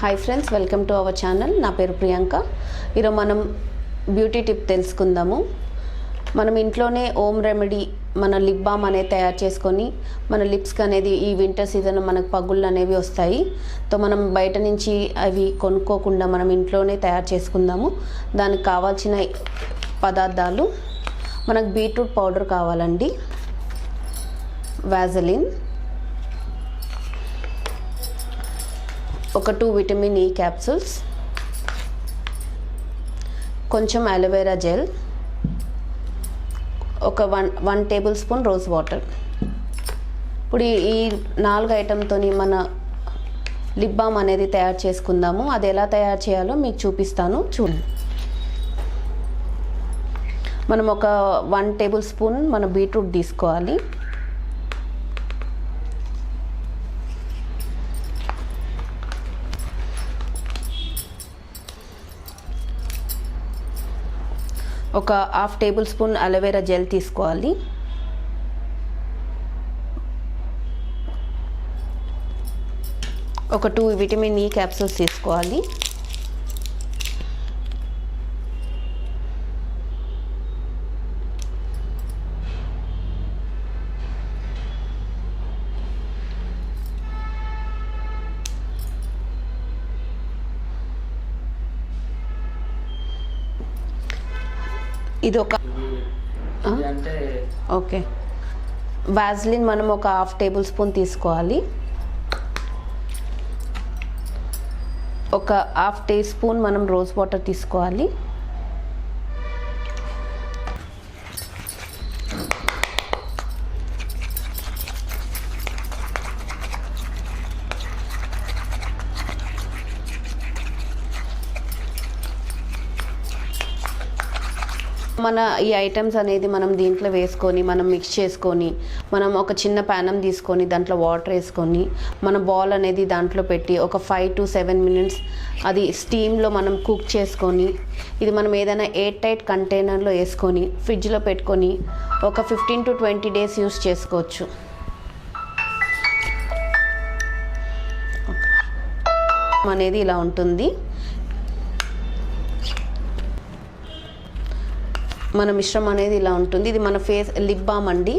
Hi friends welcome to our channel నా పేరు ప్రియాంక. ఈరోజు మనం బ్యూటీ టిప్ తెలుసుకుందాము. మనం ఇంట్లోనే ఓమ్ రెమెడీ మన లిప్ బామ్ అనేది తయారు చేసుకొని మన లిప్స్కి అనేది ఈ వింటర్ సీజన్ మనకు పగుళ్ళు అనేవి వస్తాయి. తో మనం బయట నుంచి అవి కొనుక్కోకుండా మనం ఇంట్లోనే తయారు చేసుకుందాము. దానికి కావాల్సిన పదార్థాలు మనకు బీట్రూట్ పౌడర్ కావాలండి వ్యాజలిన్ ఒక టూ విటమిన్ ఈ క్యాప్సూల్స్ కొంచెం అలోవెరా జెల్ ఒక one one tablespoon rose water ఇప్పుడు ఈ- నాలుగు ఐటెంతో మన లిప్ బామ్ అనేది తయారు చేసుకుందాము. అది ఎలా తయారు చేయాలో మీకు చూపిస్తాను. చూడండి. మనం ఒక వన్ టేబుల్ స్పూన్ మన బీట్రూట్ తీసుకోవాలి. ఒక half tablespoon aloe vera gel తీసుకోవాలి. ఒక టూ విటమిన్ ఈ క్యాప్సూల్స్ తీసుకోవాలి. ఇది ఒక ఓకే. వాజ్లిన్ మనం ఒక హాఫ్ టేబుల్ స్పూన్ తీసుకోవాలి. ఒక హాఫ్ టీ స్పూన్ మనం రోజ్ వాటర్ తీసుకోవాలి. మన ఈ ఐటమ్స్ అనేది మనం దీంట్లో వేసుకొని మనం మిక్స్ చేసుకొని మనం ఒక చిన్న ప్యానం తీసుకొని దాంట్లో వాటర్ వేసుకొని మన బాల్ అనేది దాంట్లో పెట్టి ఒక ఫైవ్ టు సెవెన్ మినిట్స్ అది స్టీమ్లో మనం కుక్ చేసుకొని ఇది మనం ఏదైనా ఎయిర్ టైట్ కంటైనర్లో వేసుకొని ఫ్రిడ్జ్లో పెట్టుకొని ఒక fifteen to twenty days use చేసుకోవచ్చు. అనేది ఇలా ఉంటుంది. మన మిశ్రమం అనేది ఇలా ఉంటుంది. ఇది మన ఫేస్ లిప్ బామ్ అండి.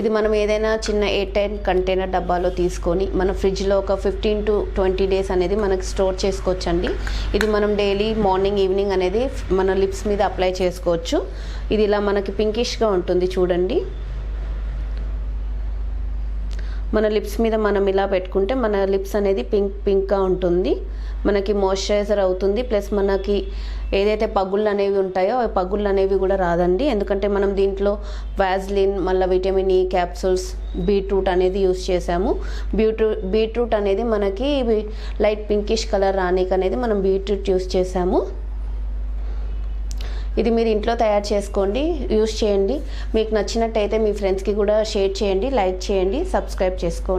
ఇది మనం ఏదైనా చిన్న ఎయిర్ టైన్ కంటైనర్ డబ్బాలో తీసుకొని మన ఫ్రిడ్జ్లో ఒక ఫిఫ్టీన్ టు ట్వంటీ డేస్ అనేది మనకు స్టోర్ చేసుకోవచ్చండి. ఇది మనం డైలీ మార్నింగ్ ఈవినింగ్ అనేది మన లిప్స్ మీద అప్లై చేసుకోవచ్చు. ఇది ఇలా మనకి పింకిష్గా ఉంటుంది చూడండి. మన లిప్స్ మీద మనం ఇలా పెట్టుకుంటే మన లిప్స్ అనేది పింక్ పింక్గా ఉంటుంది. మనకి మాయిశ్చరైజర్ అవుతుంది. ప్లస్ మనకి ఏదైతే పగుళ్ళు అనేవి ఉంటాయో ఆ పగుళ్ళు అనేవి కూడా రాదండి. ఎందుకంటే మనం దీంట్లో వ్యాజ్లిన్ మళ్ళీ విటమిన్ ఈ క్యాప్సూల్స్ బీట్రూట్ అనేది యూస్ చేసాము బీట్రూట్ బీట్రూట్ అనేది మనకి లైట్ పింకిష్ కలర్ రానికి అనేది మనం బీట్రూట్ యూస్ చేసాము ఇది మీరు ఇంట్లో తయారు చేసుకోండి యూస్ చేయండి. మీకు నచ్చినట్టయితే మీ ఫ్రెండ్స్కి కూడా షేర్ చేయండి లైక్ చేయండి సబ్స్క్రైబ్ చేసుకోండి.